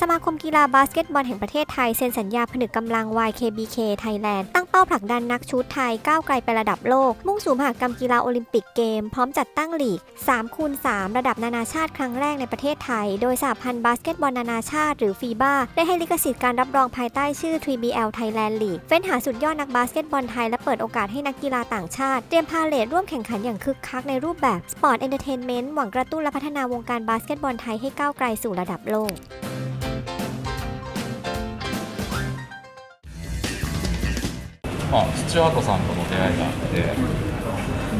สมาคมกีฬาบาสเกตบอลแห่งประเทศไทยเซ็นสัญญาผนึกกำลัง YKBK Thailand ตั้งเป้าผลักดันนักชูตไทยก้าวไกลไประดับโลก มุ่งสู่มหกรรมกีฬาโอลิมปิกเกม พร้อมจัดตั้งลีก3คูณ3ระดับนานาชาติครั้งแรกในประเทศไทย โดยสหพันธ์บาสเกตบอลนานาชาติหรือฟีบ้าได้ให้ลิขสิทธิ์การรับรองภายใต้ชื่อ 3BL Thailand League เฟ้นหาสุดยอดนักบาสเกตบอลไทยและเปิดโอกาสให้นักกีฬาต่างชาติ เตรียมพาเลทร่วมแข่งขันอย่างคึกคักในรูปแบบสปอร์ตเอนเตอร์เทนเมนต์หวังกระตุ้นและพัฒนาวงการบาสเกตบอลไทยให้ก้าวไกลสู่ระดับโลก まあ、スチュワートさんとの出会いがあって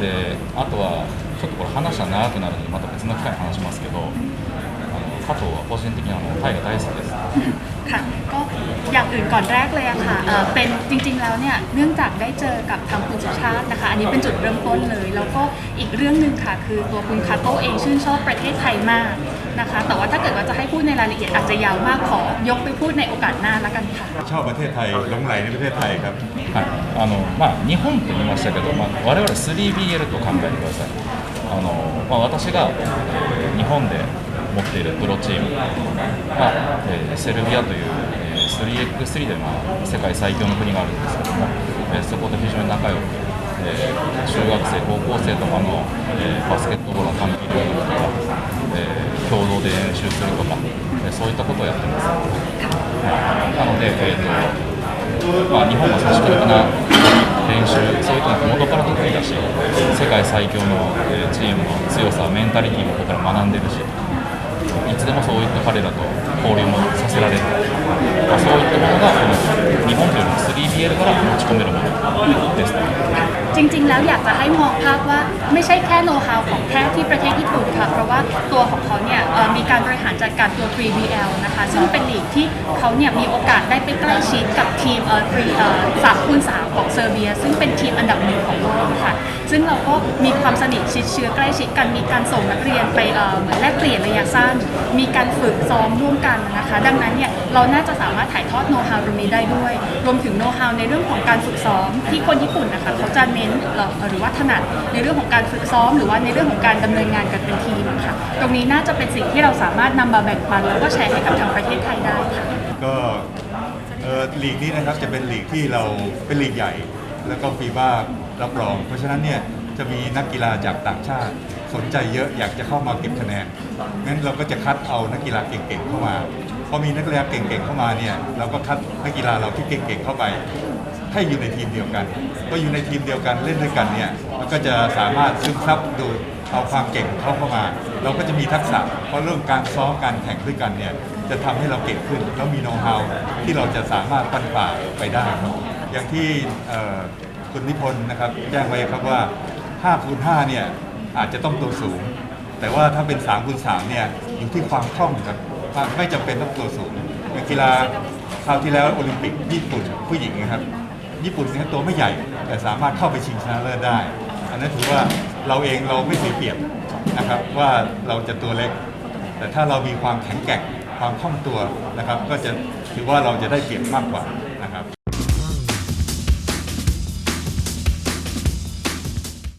であとはちょっとこれ話したら長くなるのでまた別の機会に話しますけどあの加藤は個人的にあのタイが大好きです。ค่ะก็อย่างอื่นก่อนแรกเลยอะค่ะเอ่อเป็นจริงๆแล้วเนี่ยเนื่องจากได้เจอกับทางคุณสุชาตินะคะ อันนี้เป็นจุดเริ่มต้นเลย แล้วก็อีกเรื่องหนึ่งค่ะ คือตัวคุณคาโต้เองชื่นชอบประเทศไทยมากนะคะ แต่ว่าถ้าเกิดว่าจะให้พูดในรายละเอียดอาจจะยาวมากขอยกไปพูดในโอกาสหน้าแล้วกันค่ะ ชอบประเทศไทยหลงไหลในประเทศไทยครับ はいあのまあ、日本って言いましたけど、まあ、我々 3BL と考えてくださいあの、まあ、私が日本で 持っているプロチーム。が、えーセルビアという、えー 3x3 で、まあ、世界最強の国があるんですけども、えーそこと非常に仲良く、えー中学生高校生とかの、えーバスケットボールの短期留学とか、えー共同で練習するとか、えーそういったことをやってます、はい。なので、えーとまあ、日本は組織的な練習、そういうのが元から得意だし、世界最強のえーチームの強さ、メンタリティーもここから学んでるし、いつでもそういった彼らと交流もさせられる、まあ、そういったものがこの日本というの 3BL から持ち込めるものです。 จริงๆ แล้วอยากจะให้มองภาพว่าไม่ใช่แค่โน้ตฮาวของแค่ที่ประเทศญี่ปุ่นค่ะ เพราะว่าตัวของเขาเนี่ยเอ่อมีการบริหารจัดการตัว 3BL นะคะ ซึ่งเป็นลีกที่เขาเนี่ยมีโอกาสได้ไปใกล้ชิดกับทีมเอ่อ3เอ่อสามคูณสามของเซอร์เบีย ซึ่งเป็นทีมอันดับหนึ่งของโลกค่ะ ซึ่งเราก็มีความสนิทชิดเชื้อใกล้ชิดกันมีการส่งนักเรียนไปเหมือนแลกเปลี่ยนระยะสั้น มีการฝึกซ้อมร่วมกันนะคะ ดังนั้นเนี่ยเราน่าจะสามารถถ่ายทอดโน้ตฮาวตรงนี้ได้ด้วย รวมถึงโน้ตฮาวในเรื่องของการฝึกซ้อมที่คนญี่ปุ่นนะคะเขาจะเน้นหรือว่าถนัดในเรื่องของการฝึกซ้อม หรือว่าในเรื่องของการดำเนินงานกันเป็นทีมค่ะตรงนี้น่าจะเป็นสิ่งที่เราสามารถนำมาแบ่งปันแล้วก็แชร์ให้กับทางประเทศไทยได้ค่ะก็ลีกนี้นะครับจะเป็นลีกที่เราเป็นลีกใหญ่ แล้วก็ฟีบ้า รับรอง เพราะฉะนั้นเนี่ยจะมีนักกีฬาจากต่างชาติ สนใจเยอะอยากจะเข้ามาเก็บคะแนนงั้นเราก็จะคัดเอานักกีฬาเก่งๆเข้ามาพอมีนักกีฬาเก่งๆเข้ามาเนี่ยเราก็คัดนักกีฬาเราที่เก่งๆเข้าไป ให้อยู่ในทีมเดียวกัน ก็อยู่ในทีมเดียวกันเล่นด้วยกันเนี่ยมันก็จะสามารถซึมซับดูเอาความเก่งของเขาเข้ามา เราก็จะมีทักษะ เพราะเรื่องการซ้อมการแข่งด้วยกันเนี่ยจะทำให้เราเก่งขึ้นแล้วมีโน้ตฮาวที่เราจะสามารถปั้นป่าไปได้ครับอย่างที่ คุณนิพนธ์นะครับแจ้งไว้ครับว่า5คูณ5เนี่ยอาจจะต้องตัวสูง แต่ว่าถ้าเป็น3คูณ3เนี่ยอยู่ที่ความคล่องครับไม่จำเป็นต้องตัวสูงอย่างกีฬาคราวที่แล้วโอลิมปิกญี่ปุ่นผู้หญิงนะครับญี่ปุ่นเนี่ยตัวไม่ใหญ่ แต่สามารถเข้าไปชิงชนะเลิศได้ อันนั้นถือว่าเราเองเราไม่เสียเปรียบนะครับว่าเราจะตัวเล็ก แต่ถ้าเรามีความแข็งแกร่งความคล่องตัวนะครับ ก็จะถือว่าเราจะได้เปรียบมากกว่านะครับ